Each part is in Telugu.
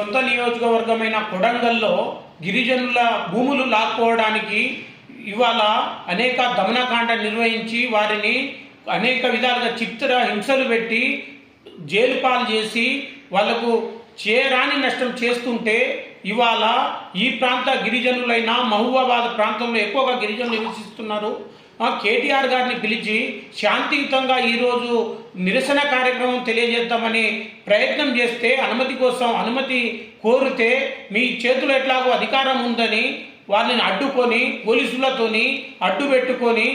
సొంత నియోజకవర్గమైన కొడంగల్లో గిరిజనుల భూములు లాక్కోవడానికి ఇవాళ అనేక దమనకాండ నిర్వహించి వారిని అనేక విధాలుగా చిత్ర హింసలు పెట్టి జైలు పాలు చేసి వాళ్ళకు చేరాని నష్టం చేస్తుంటే ఇవాళ ఈ ప్రాంత గిరిజనులైన మహబూబాబాద్ ప్రాంతంలో ఎక్కువగా గిరిజనులు నివసిస్తున్నారు. కేటీఆర్ గారిని పిలిచి శాంతియుతంగా ఈరోజు నిరసన కార్యక్రమం తెలియజేద్దామని ప్రయత్నం చేస్తే అనుమతి కోసం అనుమతి కోరితే మీ చేతులు ఎట్లాగో అధికారం ఉందని వారిని అడ్డుకొని పోలీసులతోని అడ్డు పెట్టుకొని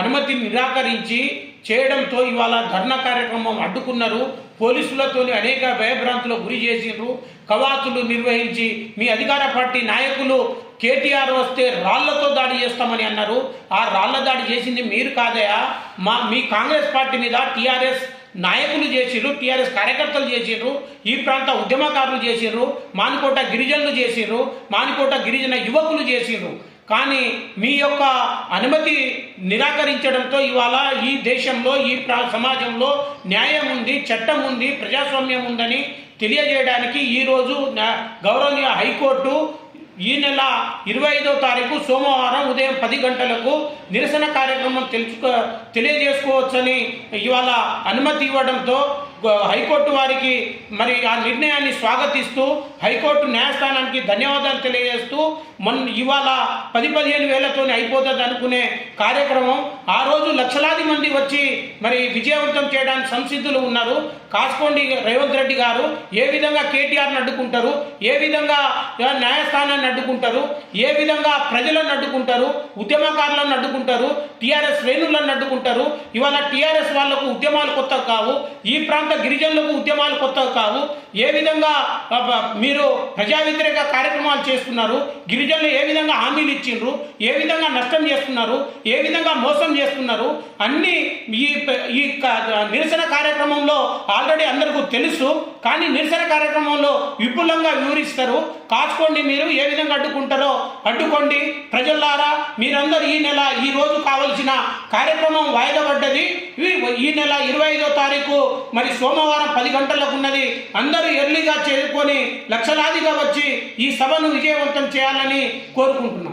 అనుమతి నిరాకరించి చేయడంతో ఇవాళ ధర్నా కార్యక్రమం అడ్డుకున్నారు. పోలీసులతోని అనేక భయభ్రాంతులకు గురి చేసిండ్రు కవాతులు నిర్వహించి మీ అధికార పార్టీ నాయకులు కేటీఆర్ వస్తే రాళ్ళతో దాడి చేస్తామని అన్నారు. ఆ రాళ్ళ దాడి చేసింది మీరు కాదయా మా మీ కాంగ్రెస్ పార్టీ మీద టీఆర్ఎస్ నాయకులు చేసిర్రు టీఆర్ఎస్ కార్యకర్తలు చేసిర్రు ఈ ప్రాంత ఉద్యమకారులు చేసిర్రు మానుకోట గిరిజనులు చేసిర్రు మానుకోట గిరిజన యువకులు చేసిర్రు. కానీ మీ యొక్క అనుమతి నిరాకరించడంతో ఇవాళ ఈ దేశంలో ఈ ప్రా సమాజంలో న్యాయం ఉంది చట్టం ఉంది ప్రజాస్వామ్యం ఉందని తెలియజేయడానికి ఈరోజు గౌరవనీయ హైకోర్టు ఈ నెల ఇరవై ఐదో తారీఖు సోమవారం ఉదయం పది గంటలకు నిరసన కార్యక్రమం తెలుసుకో తెలియజేసుకోవచ్చని ఇవాళ అనుమతి ఇవ్వడంతో హైకోర్టు వారికి మరి ఆ నిర్ణయాన్ని స్వాగతిస్తూ హైకోర్టు న్యాయస్థానానికి ధన్యవాదాలు తెలియజేస్తూ మొన్న ఇవాళ పది పదిహేను వేలతోనే అయిపోతుంది అనుకునే కార్యక్రమం ఆ రోజు లక్షలాది మంది వచ్చి మరి విజయవంతం చేయడానికి సంసిద్ధులు ఉన్నారు. కాసుకోండి రేవంత్ రెడ్డి గారు. ఏ విధంగా కేటీఆర్ని అడ్డుకుంటారు? ఏ విధంగా న్యాయస్థానాన్ని అడ్డుకుంటారు? ఏ విధంగా ప్రజలను అడ్డుకుంటారు? ఉద్యమకారులను అడ్డుకుంటారు? టీఆర్ఎస్ శ్రేణులను అడ్డుకుంటారు? ఇవాళ టీఆర్ఎస్ వాళ్ళకు ఉద్యమాలు కొత్త కావు. ఈ ప్రాంత గిరిజనులకు ఉద్యమాలు కొత్త కావు. ఏ విధంగా మీరు ప్రజా వ్యతిరేక కార్యక్రమాలు చేస్తున్నారు? గిరిజనులు ఏ విధంగా హామీలు ఇచ్చిండ్రు? ఏ విధంగా నష్టం చేస్తున్నారు? ఏ విధంగా మోసం చేస్తున్నారు. అన్ని ఈ ఈ క- నిరసన కార్యక్రమంలో ఆల్రెడీ అందరికీ తెలుసు. కానీ నిరసన కార్యక్రమంలో విపులంగా వివరిస్తారు. కాచుకోండి మీరు ఏ విధంగా అడ్డుకుంటారో అడ్డుకోండి. ప్రజలారా మీరందరూ ఈ నెల ఈ రోజు కావలసిన కార్యక్రమం వాయిదా పడ్డది. ఈ- ఈ నెల ఇరవై ఐదో తారీఖు మరి సోమవారం పది గంటలకు ఉన్నది. అందరూ ఎర్లీగా చేరుకొని లక్షలాదిగా వచ్చి ఈ సభను విజయవంతం చేయాలని కోరుకుంటున్నాం.